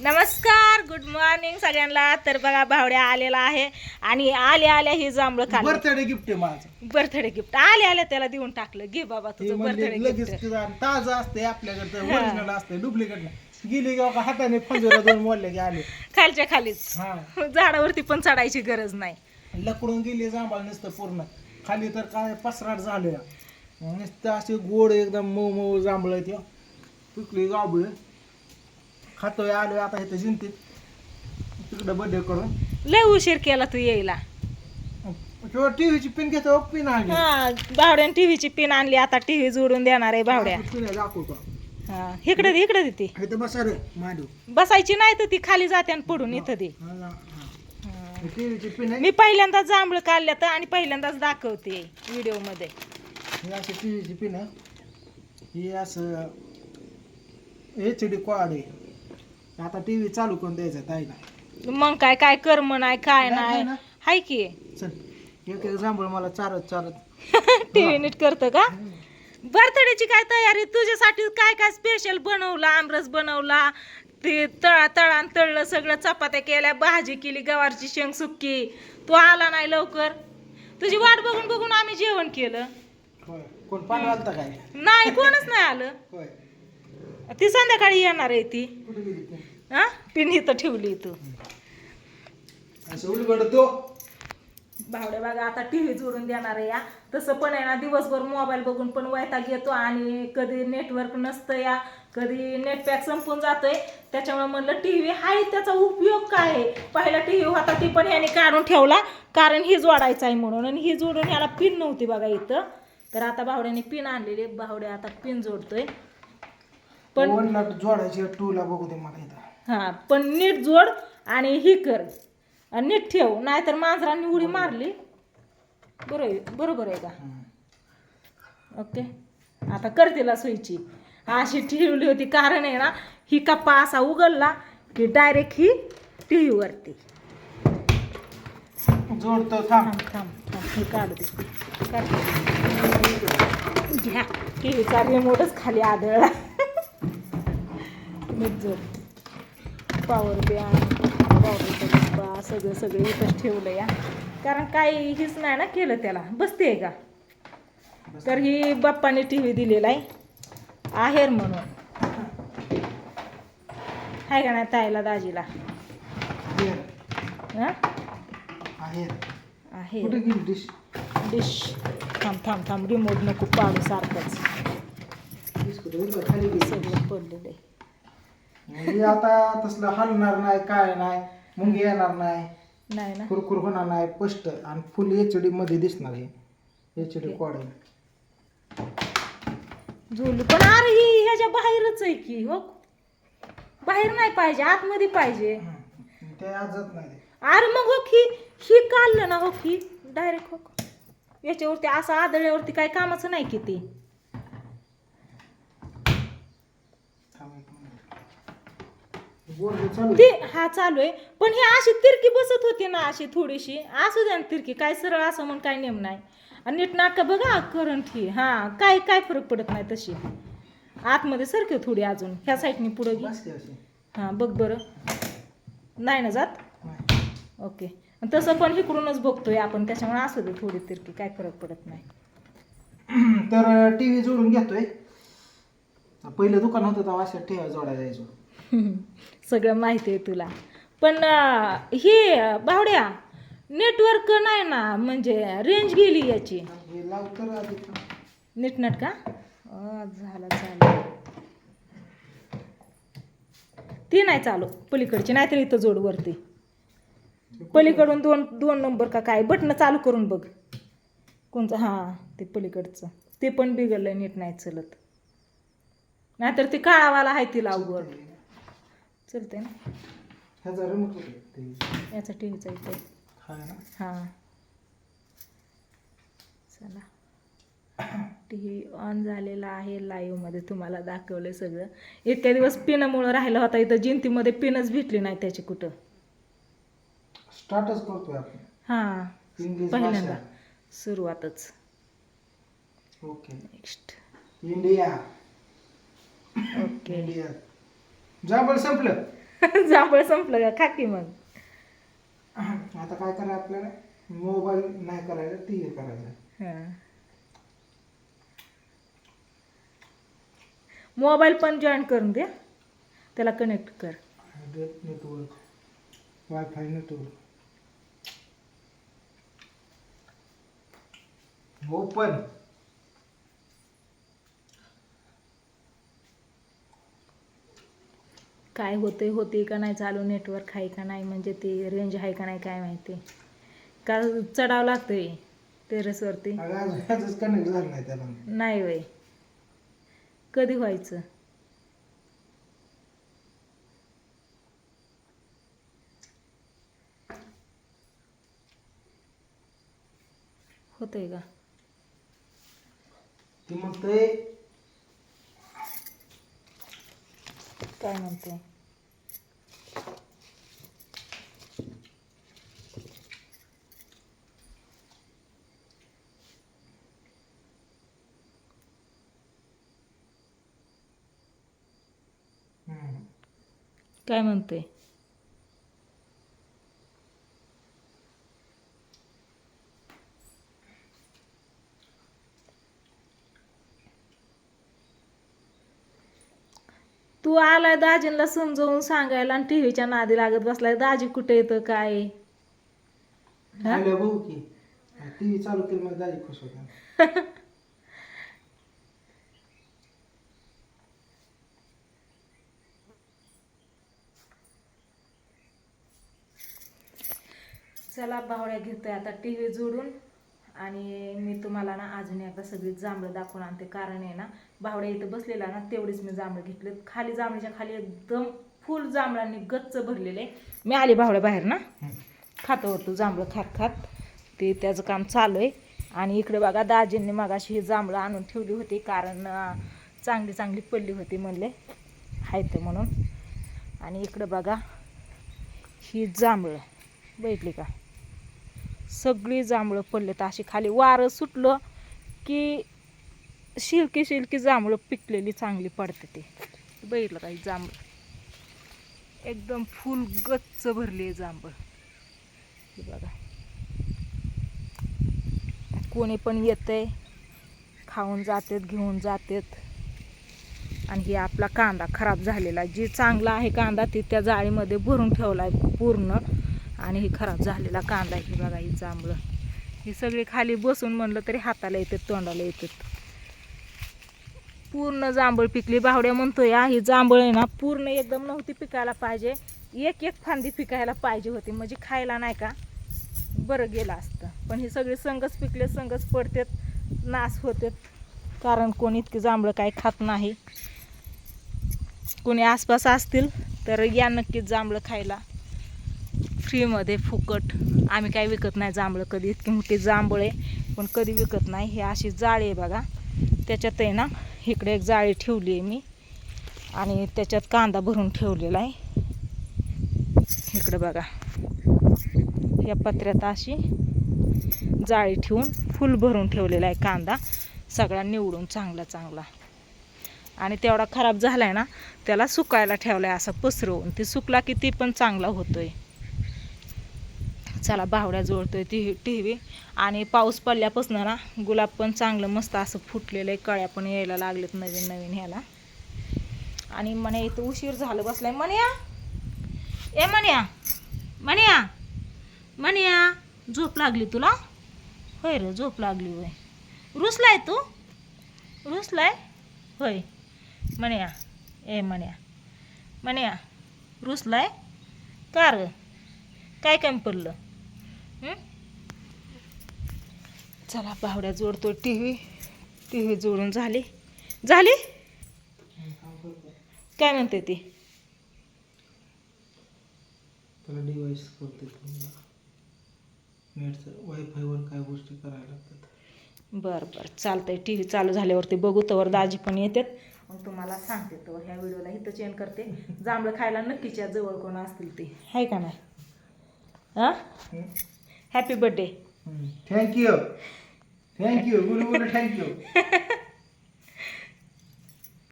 नमस्कार good morning सगळ्यांना. तर बघा भावड्या आलेला आहे. आणि आल्या आल्या ही जांभळं खाल्लं. बर्थडे गिफ्ट आहे माझं. बर्थडे गिफ्ट आल्या आल्या त्याला देऊन टाकलं. घे बाबा ते तुझं म्हणजे बर्थडे लगेच गिफ्ट ताजं असते आपल्याकडचं हा. ओरिजिनल असते डुप्लिकेट नाही. गेली गाव का हाताने फंजोरा दोन मोडले की आले. खालच्या खालीच. हा. झाडावरती पण चढायची गरज नाही. लकडून गेली जांभळ नुसतं पूर्ण. खाली तर काय पसराट झालं नुसतं असे गोड एकदम मऊ मऊ जांभळ ते पिकली गाबळ खातोय आलोय आता इथं जिंतीत तिकडं बर्थडे करून. लय उशीर केला तू यायला. किंवा टीव्हीची पिन घेतो पिन आली हा भावड्याने टीव्हीची पिन आणली आता टीव्ही जोडून देणार आहे भावड्या. दाखवतो. हा इकडे दे इकडे दे ती. इथं बसा रे मांडू. बसायची नाही तर ती खाली जाते आणि पडून इथं दे. टीव्हीची पिन आहे. मी पहिल्यांदाच जांभळं काढल्या तर आणि पहिल्यांदाच दाखवते व्हिडिओमध्ये ही अशी टीव्हीची पिन ही असं एच डी क्वाड आहे. आता टी व्ही चालू करून द्यायचा ताईला. मग काय काय कर्म नाही काय नाही ना. हाय की. चल एक एक जांभळ मला चारत चारत. टीव्ही नीट करतं का? बर्थडेची काय तयारी? तुझ्यासाठी काय काय स्पेशल बनवला आमरस बनवला? ते तळा तळान तळलं सगळं चपात्या केल्या भाजी केली गवारची शेंग सुक्की. तू आला नाही लवकर. तुझी वाट बघून बघून आम्ही जेवण केलं. होय. कोण पाणी घालता काय? नाही कोणच नाही आलं. होय. ती संध्याकाळी येणार आहे ती. कुठे गेली पिन हा? पिन इथं ठेवली तू. भावड्या बघा आता टी व्ही जोडून देणार आहे या. तसं पण आहे ना दिवसभर मोबाईल बघून पण वैताग येतो आणि कधी नेटवर्क नसतं या कधी नेट पॅक संपून जातोय. त्याच्यामुळे म्हणलं टी व्ही हाय त्याचा उपयोग काय आहे? पहिला टी व्ही होता ती पण ह्याने काढून ठेवला. कारण ही जोडायचं आहे म्हणून. आणि ही जोडून ह्याला पिन नव्हती बघा इथं. तर आता भावड्याने पिन आणलेली भावड्या आता पिन जोडतोय. पण जोडायची टू ला बघू दे मला इथं. हा पण नीट जोड आणि ही कर. आणि नीट ठेव नाहीतर मांजरांनी उडी मारली. बरोबर आहे बरोबर आहे का? ओके. आता कर तिला सोयीची अशी ठेवली होती कारण आहे ना ही कप्पा असा उघडला की डायरेक्ट ही टी व्हीवरती जोडतो थांब. थांब थांब हे काढू दे. काढ घ्या टी व्हीचा रिमोटच खाली आदळला. जोड. पॉवर बँक पावडरचा सगळं सगळं इथंच ठेवलं या. कारण काही हीच नाही ना केलं त्याला. बसते का? तर ही बाप्पाने टी व्ही दिलेला आहे. आहेर म्हणून. आहे का नाही ताईला दाजीला. हां? आहे डिश? डिश. थांब थांब थांब. रिमोट नको पाडू सारखंच. सगळं पडलेलं आहे. म्हणजे आता तसलं हलणार नाही काय नाही मुंगी येणार नाही. नाही ना. कुरकुर होणार नाही स्पष्ट. आणि फुल एच डी मध्ये दिसणार हे. एच डी कॉड झोलू पण अरे ही ह्याच्या बाहेरच आहे की हो. बाहेर नाही पाहिजे आतमध्ये पाहिजे. ते आजच नाही. अरे मग हो की ही काढलं ना हो की डायरेक्ट हो. याच्यावरती असं आदळल्यावरती काय कामाचं नाही की ते. थांब एक ते हा चालू आहे. पण ही अशी तिरकी बसत होती ना अशी थोडीशी. असू द्या ना तिरकी काय सरळ असं म्हणून काय नेम नाही. आणि नीट नाका बघा करंट ही हा काय काय फरक पडत नाही तशी. आतमध्ये सरके थोडी अजून. ह्या साईडनी पुढे हां बघ बरं. नाही ना जात. ओके. तसं पण इकडूनच बघतोय आपण. त्याच्यामुळे असू दे थोडी तिरकी काय फरक पडत नाही. तर टी व्ही जोडून घेतोय. पहिलं दुकान होतं तेव्हा अशा ठेवा जोडायला जायचो सगळं माहिती आहे तुला. पण हे बावड्या नेटवर्क नाही ना म्हणजे रेंज गेली याची. नीटनट का? झालं झालं. ती नाही चालू. पलीकडची नाहीतर इथं जोड वरती. पलीकडून दोन दोन नंबर का काय? बटणं चालू करून बघ. कोणचं हां ते पलीकडचं. ते पण बिघडलं नीट नाही चलत. नाहीतर ते काळावाला आहे तिला अवघड चलते ना? ह्याचा रिमोट कुठे याचा टी व्हीचा इथे ना? हां. चला. टी व्ही ऑन झालेला आहे लाईव्हमध्ये तुम्हाला दाखवलं सगळं. इतक्या दिवस पिनामुळं राहिला होता इथं. जिंतीमध्ये पिनच भेटली नाही त्याची कुठं. स्टार्टच करतोय आपण. हां. पहिल्यांदा. सुरुवातच. Okay next India okay India जांभळ संपलं. जांभळ संपलं का? खा की मग. आता काय करायचं आपल्याला? मोबाईल नाही करायचा टी व्ही करायचा. हां. मोबाईल पण जॉईन करून दे त्याला कनेक्ट कर. नेटवर्क वायफाय नेटवर्क ओपन काय होते होते का नाही चालू नेटवर्क आहे का नाही म्हणजे ते रेंज आहे का नाही काय माहिती. का चढावं लागतंय टेरेसवरती नाही वय कधी व्हायचं? होतंय का ती म्हणतंय काय म्हणते. काय म्हणते आलाय दाजींना समजावून सांगायला आणि टीव्हीच्या नादी लागत बसलाय दाजी कुठे येतं काय? हा? बघू की चालू केली मग दाजी खुश होता चला बावड्या घेतोय आता टी व्ही जोडून आणि मी तुम्हाला ना अजून एकदा सगळी जांभळं दाखवून आणते. कारण आहे ना बावड्या इथं बसलेला ना तेवढीच मी जांभळं घेतले. खाली जांभळीच्या खाली एकदम फुल जांभळांनी गच्च भरलेले मी आली बावड्या बाहेर ना. खातो होतो जांभळं खात खात. ते त्याचं काम चालू आहे. आणि इकडे बघा दाजींनी मगाशी ही जांभळं आणून ठेवली होती. कारण चांगली चांगली पडली होती म्हणले. आहेत म्हणून. आणि इकडं बघा ही जांभळं. बघितली का? सगळी जांभळं पडलेत अशी खाली. वारं सुटलं की शिलकी शिलकी जांभळं पिकलेली चांगली पडते ते. बघितलं काही जांभळ. जांभळं एकदम फुल गच्च भरली आहे जांभळ. हे बघा. कोणी पण येतंय खाऊन जातात घेऊन जातात. आणि हे आपला कांदा खराब झालेला जी चांगला आहे कांदा ती त्या जाळीमध्ये भरून ठेवला आहे पूर्ण. आणि हे खराब झालेला कांदा ही बघा ही जांभळं ही सगळी खाली बसून म्हणलं तरी हाताला येतात तोंडाला येतात. पूर्ण जांभळ पिकली. बावड्या म्हणतोय "आ, ही जांभळ आहे ना पूर्ण एकदम नव्हती पिकायला पाहिजे. एक एक फांदी पिकायला पाहिजे होती. म्हणजे खायला नाही का बरं गेलं असतं. पण हे सगळी संगच पिकले संगच पडतात नाश होतात. कारण कोणी इतकी जांभळं काय खात नाही. कोणी आसपास असतील तर या नक्कीच जांभळं खायला फ्रीमध्ये फुकट. आम्ही काही विकत नाही जांभळं कधी. इतकी मोठी जांभळ आहे पण कधी विकत नाही. हे अशी जाळी आहे बघा. त्याच्यात आहे ना इकडे एक जाळी ठेवली आहे मी. आणि त्याच्यात कांदा भरून ठेवलेला आहे. इकडे बघा. या पत्र्यात अशी जाळी ठेवून फुल भरून ठेवलेला आहे कांदा. सगळा निवडून चांगला चांगला. आणि तेवढा खराब झाला आहे ना त्याला सुकायला ठेवला आहे असं पसरवून. ते सुकला की ती पण चांगला होतोय. चला बावड्या जोडतोय ती टी व्ही आणि पाऊस पडल्यापासून ना गुलाब पण चांगलं मस्त असं फुटलेलं आहे. कळ्या पण यायला लागलेत नवीन नवीन ह्याला. आणि म्हणे इथं उशीर झालं बसलाय. म्हण्या ए म्हण्या म्हण्या म्हण्या झोप लागली तुला? होय रे झोप लागली होय. रुसलाय तू? रुसलाय? होय. म्हण्या ए म्हण्या म्हण्या रुसलाय? का र? काय कमी पडलं? चला बावड्या जोडतो टी व्ही टी व्ही जोडून झाली. झाली? काय म्हणते ती? त्याला डिवाइस करते नेटचं वायफायवर काय गोष्टी करायला लागतात. बरं बरं. चालतंय. टी व्ही चालू झाल्यावरती बघू तर दाजी पण येतात. मग तुम्हाला सांगते तो ह्या व्हिडिओला इथं चेंज करते. जांभळं खायला नक्कीच या जवळ कोण असतील ते. आहे का नाही? हां? Happy birthday thank you thank you গুরু গুরু থ্যাংক ইউ